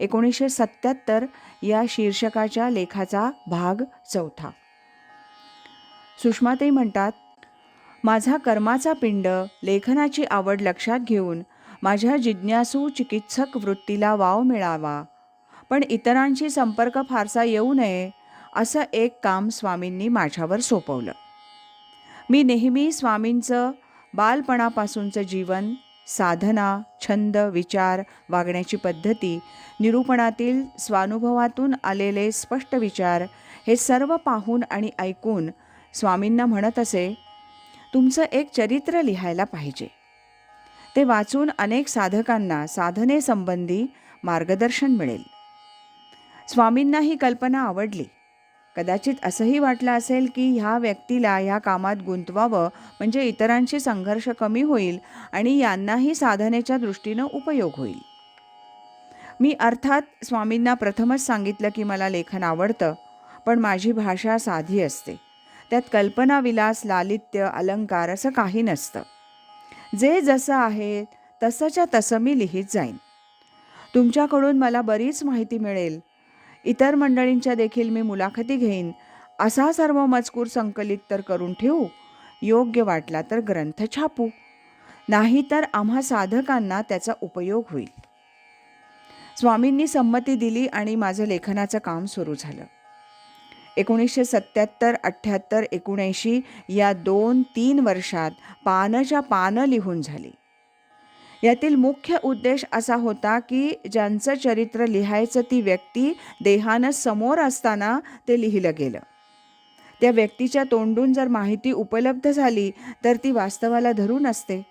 एकोणीसशे सत्याहत्तर या शीर्षकाच्या लेखाचा भाग चौथा. सुषमाताई म्हणतात माझा कर्माचा पिंड लेखनाची आवड लक्षात घेऊन माझ्या जिज्ञासू चिकित्सक वृत्तीला वाव मिळावा. पण इतरांशी संपर्क फारसा येऊ नये असं एक काम स्वामींनी माझ्यावर सोपवलं. मी नेहमी स्वामींचं बालपणापासूनचं जीवन साधना छंद विचार वागण्याची पद्धती निरूपणातील स्वानुभवातून आलेले स्पष्ट विचार हे सर्व पाहून आणि ऐकून स्वामींना म्हणत असे तुमचं एक चरित्र लिहायला पाहिजे. ते वाचून अनेक साधकांना साधनेसंबंधी मार्गदर्शन मिळेल. स्वामींना ही कल्पना आवडली. कदाचित असंही वाटलं असेल की ह्या व्यक्तीला ह्या कामात गुंतवावं म्हणजे इतरांशी संघर्ष कमी होईल आणि यांनाही साधनेच्या दृष्टीनं उपयोग होईल. मी अर्थात स्वामींना प्रथमच सांगितलं की मला लेखन आवडतं पण माझी भाषा साधी असते. त्यात कल्पनाविलास लालित्य अलंकार असं काही नसतं. जे जसं आहे तसंच्या तसं मी लिहित जाईन. तुमच्याकडून मला बरीच माहिती मिळेल. इतर मंडळींच्या देखील मी मुलाखती घेईन. असा सर्व मजकूर संकलित तर करून ठेवू. योग्य वाटला तर ग्रंथ छापू. नाही तर आम्हा साधकांना त्याचा उपयोग होईल. स्वामींनी संमती दिली आणि माझं लेखनाचं काम सुरू झालं. एकोणीसशे सत्याहत्तर अठ्ठ्याहत्तर एकोणऐंशी या दोन तीन वर्षात पानच्या पानं लिहून झाली. यातील मुख्य उद्देश असा होता की ज्यांचं चरित्र लिहायचं ती व्यक्ती देहानं समोर असताना ते लिहिलं गेलं. त्या व्यक्तीच्या तोंडून जर माहिती उपलब्ध झाली तर ती वास्तवाला धरून असते.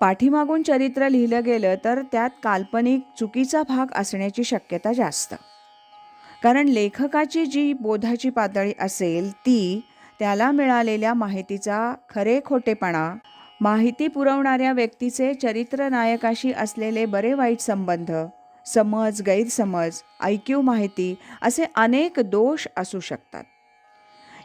पाठीमागून चरित्र लिहिलं गेलं तर त्यात काल्पनिक चुकीचा भाग असण्याची शक्यता जास्त. कारण लेखकाची जी बोधाची पातळी असेल ती त्याला मिळालेल्या माहितीचा खरे खोटेपणा माहिती पुरवणाऱ्या व्यक्तीचे चरित्र नायकाशी असलेले बरे वाईट संबंध समज गैरसमज ऐक्यू माहिती असे अनेक दोष असू शकतात.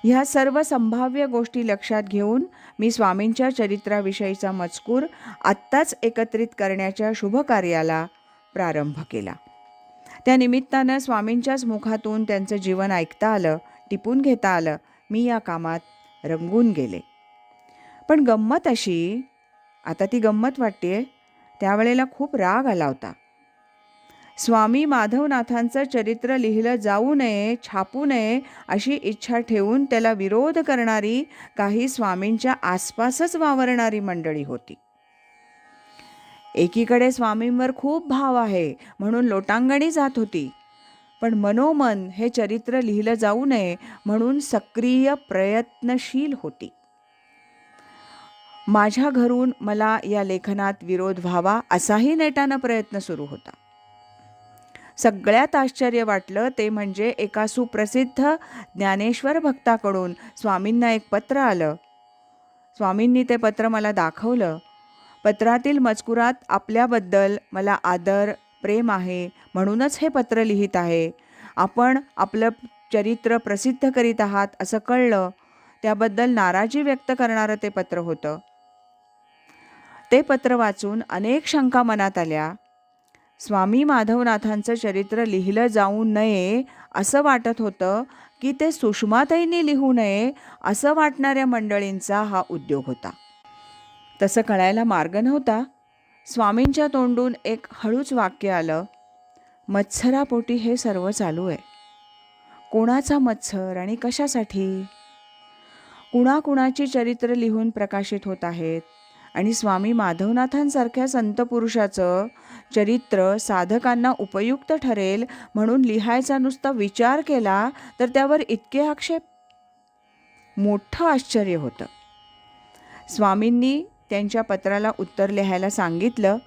ह्या सर्व संभाव्य गोष्टी लक्षात घेऊन मी स्वामींच्या चरित्राविषयीचा मजकूर आत्ताच एकत्रित करण्याच्या शुभकार्याला प्रारंभ केला. त्या निमित्तानं स्वामींच्याच मुखातून त्यांचं जीवन ऐकता आलं टिपून घेता आलं. मी या कामात रंगून गेले. पण गंमत अशी आता ती गंमत वाटते त्यावेळेला खूप राग आला होता. स्वामी माधवनाथांचं चरित्र लिहिलं जाऊ नये छापू नये अशी इच्छा ठेवून त्याला विरोध करणारी काही स्वामींच्या आसपासच वावरणारी मंडळी होती. एकीकडे स्वामींवर खूप भाव आहे म्हणून लोटांगणी जात होती. पण मनोमन हे चरित्र लिहिलं जाऊ नये म्हणून सक्रिय प्रयत्नशील होती. माझ्या घरून मला या लेखनात विरोध व्हावा असाही नेटानं प्रयत्न सुरू होता. सगळ्यात आश्चर्य वाटलं ते म्हणजे एका सुप्रसिद्ध ज्ञानेश्वर भक्ताकडून स्वामींना एक पत्र आलं. स्वामींनी ते पत्र मला दाखवलं. पत्रातील मजकुरात आपल्याबद्दल मला आदर प्रेम आहे म्हणूनच हे पत्र लिहित आहे. आपण आपलं चरित्र प्रसिद्ध करीत आहात असं कळलं. त्याबद्दल नाराजी व्यक्त करणारं ते पत्र होतं. ते पत्र वाचून अनेक शंका मनात आल्या. स्वामी माधवनाथांचं चरित्र लिहिलं जाऊ नये असं वाटत होतं की ते सुषमाताईंनी लिहू नये असं वाटणाऱ्या मंडळींचा हा उद्योग होता. तसं कळायला मार्ग नव्हता. स्वामींच्या तोंडून एक हळूच वाक्य आलं मत्सरापोटी हे सर्व चालू आहे. कोणाचा मत्सर आणि कशासाठी? कुणाकुणाची चरित्र लिहून प्रकाशित होत आहेत? आणि स्वामी माधवनाथांसारख्या संत पुरुषाचं चरित्र साधकांना उपयुक्त ठरेल म्हणून लिहायचा नुसता विचार केला तर त्यावर इतके आक्षेप? मोठं आश्चर्य होतं. स्वामींनी त्यांच्या पत्राला उत्तर लिहायला सांगितलं.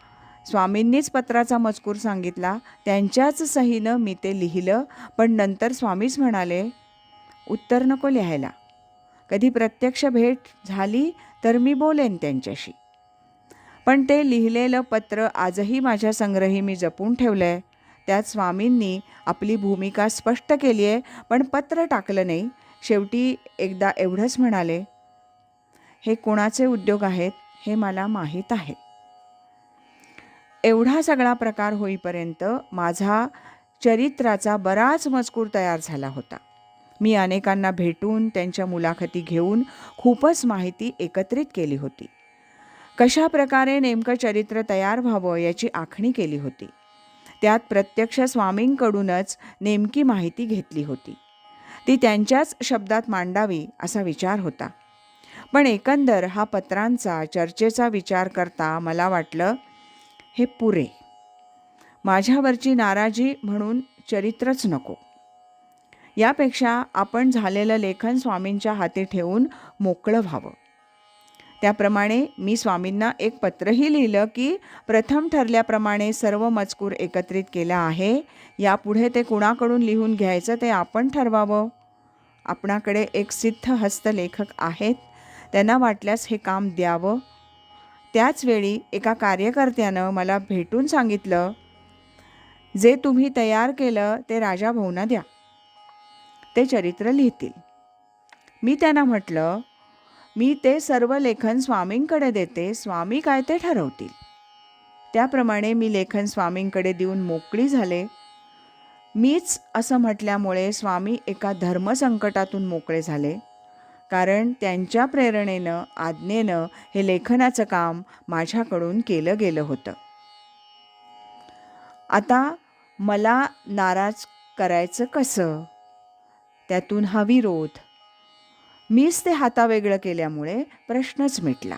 स्वामींनीच पत्राचा मजकूर सांगितला. त्यांच्याच सहीनं मी ते लिहिलं. पण नंतर स्वामीच म्हणाले उत्तर नको लिहायला. कधी प्रत्यक्ष भेट झाली तर मी बोलेन त्यांच्याशी. पण ते लिहिलेलं पत्र आजही माझ्या संग्रही मी जपून ठेवलं आहे त्यात स्वामींनी आपली भूमिका स्पष्ट केली आहे पण पत्र टाकलं नाही. शेवटी एकदा एवढंच म्हणाले हे कोणाचे उद्योग आहेत हे मला माहीत आहे. एवढा सगळा प्रकार होईपर्यंत माझा चरित्राचा बराच मजकूर तयार झाला होता. मी अनेकांना भेटून त्यांच्या मुलाखती घेऊन खूपच माहिती एकत्रित केली होती. कशा प्रकारे नेमकं चरित्र तयार व्हावं याची आखणी केली होती. त्यात प्रत्यक्ष स्वामींकडूनच नेमकी माहिती घेतली होती. ती त्यांच्याच शब्दात मांडावी असा विचार होता. पण एकंदर हा पत्रांचा चर्चेचा विचार करता मला वाटलं हे पुरे. माझ्यावरची नाराजी म्हणून चरित्रच नको. यापेक्षा आपण झालेलं लेखन स्वामींच्या हाती ठेवून मोकळं व्हावं. त्याप्रमाणे मी स्वामींना एक पत्रही लिहिलं की प्रथम ठरल्याप्रमाणे सर्व मजकूर एकत्रित केला आहे यापुढे ते कुणाकडून लिहून घ्यायचं ते आपण ठरवावं. आपणाकडे एक सिद्ध हस्तलेखक आहेत त्यांना वाटल्यास हे काम द्यावं. त्याचवेळी एका कार्यकर्त्यानं मला भेटून सांगितलं जे तुम्ही तयार केलं ते राजाभाऊंना द्या. ते चरित्र लिहितील. मी त्यांना म्हटलं मी ते सर्व लेखन स्वामींकडे देते स्वामी काय ते ठरवतील. त्याप्रमाणे मी लेखन स्वामींकडे देऊन मोकळी झाले. मीच असं म्हटल्यामुळे स्वामी एका धर्मसंकटातून मोकळे झाले. कारण त्यांच्या प्रेरणेनं आज्ञेनं हे लेखनाचं काम माझ्याकडून केलं गेलं होतं. आता मला नाराज करायचं कसं? त्यातून हा विरोध. मीच ते हातावेगळं केल्यामुळे प्रश्नच मिटला.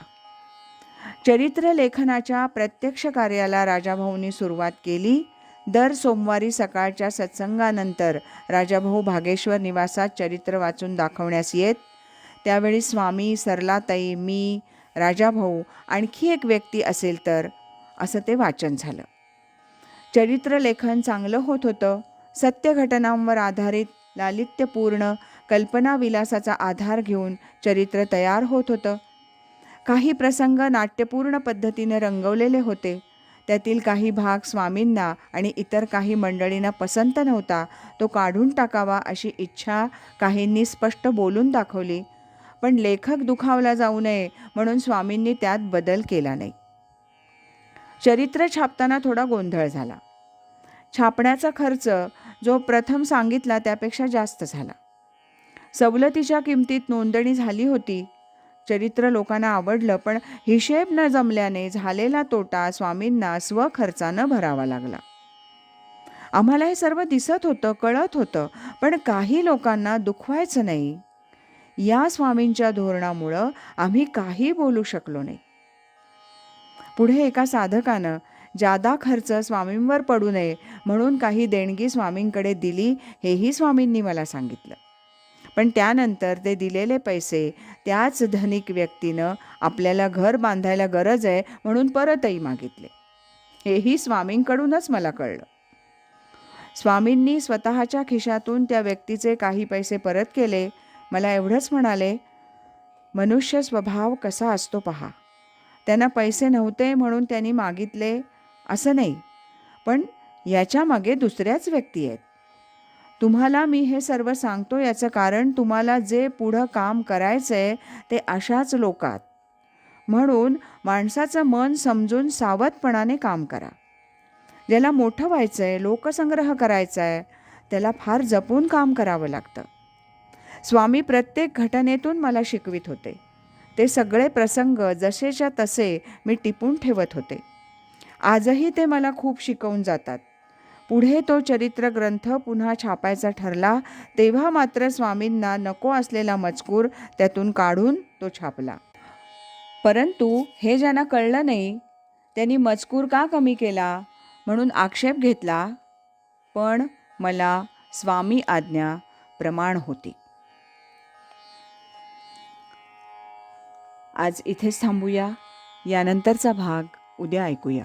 चरित्र लेखनाच्या प्रत्यक्ष कार्याला राजाभाऊंनी सुरुवात केली. दर सोमवारी सकाळच्या सत्संगानंतर राजाभाऊ भागेश्वर निवासात चरित्र वाचून दाखवण्यास येत. त्यावेळी स्वामी सरलाताई मी राजाभाऊ आणखी एक व्यक्ती असेल तर असं ते वाचन झालं. चरित्रलेखन चांगलं होत होतं. सत्य घटनांवर आधारित लालित्यपूर्ण कल्पनाविलासाचा आधार घेऊन चरित्र तयार होत होतं. काही प्रसंग नाट्यपूर्ण पद्धतीने रंगवलेले होते. त्यातील काही भाग स्वामींना आणि इतर काही मंडळींना पसंत नव्हता. तो काढून टाकावा अशी इच्छा काहींनी स्पष्ट बोलून दाखवली. पण लेखक दुखावला जाऊ नये म्हणून स्वामींनी त्यात बदल केला नाही. चरित्र छापताना थोडा गोंधळ झाला. छापण्याचा खर्च जो प्रथम सांगितला त्यापेक्षा जास्त झाला. सवलतीच्या किमतीत नोंदणी झाली होती. चरित्र लोकांना आवडलं पण हिशेब न जमल्याने झालेला तोटा स्वामींना स्वखर्चानं भरावा लागला. आम्हाला हे सर्व दिसत होतं कळत होतं पण काही लोकांना दुखवायचं नाही. या स्वामींच्या धोरणामुळं आम्ही काही बोलू शकलो नाही. पुढे एका साधकानं जादा खर्च स्वामींवर पडू नये म्हणून काही देणगी स्वामींकडे दिली हेही स्वामींनी मला सांगितलं. पण त्यानंतर ते दिलेले पैसे त्याच धनिक व्यक्तीनं आपल्याला घर बांधायला गरज आहे म्हणून परतही मागितले. हेही स्वामींकडूनच मला कळलं. स्वामींनी स्वतःच्या खिशातून त्या व्यक्तीचे काही पैसे परत केले. मला एवढंच म्हणाले मनुष्य स्वभाव कसा असतो पहा. त्यांना पैसे नव्हते म्हणून त्यांनी मागितले. असं नाही. पण याच्यामागे दुसऱ्याच व्यक्ती आहेत. तुम्हाला मी हे सर्व सांगतो याचं कारण तुम्हाला जे पुढं काम करायचं आहे ते अशाच लोकात. म्हणून माणसाचं मन समजून सावधपणाने काम करा. ज्याला मोठं व्हायचं आहे लोकसंग्रह करायचा आहे त्याला फार जपून काम करावं लागतं. स्वामी प्रत्येक घटनेतून मला शिकवित होते. ते सगळे प्रसंग जसेच्या तसे मी टिपून ठेवत होते. आजही ते मला खूप शिकवून जातात. पुढे तो चरित्र ग्रंथ पुन्हा छापायचा ठरला तेव्हा मात्र स्वामींना नको असलेला मजकूर त्यातून काढून तो छापला. परंतु हे ज्यांना कळलं नाही त्यांनी मजकूर का कमी केला म्हणून आक्षेप घेतला? पण मला स्वामी आज्ञा प्रमाण होती. आज इथेच थांबूया. यानंतरचा भाग उद्या ऐकूया.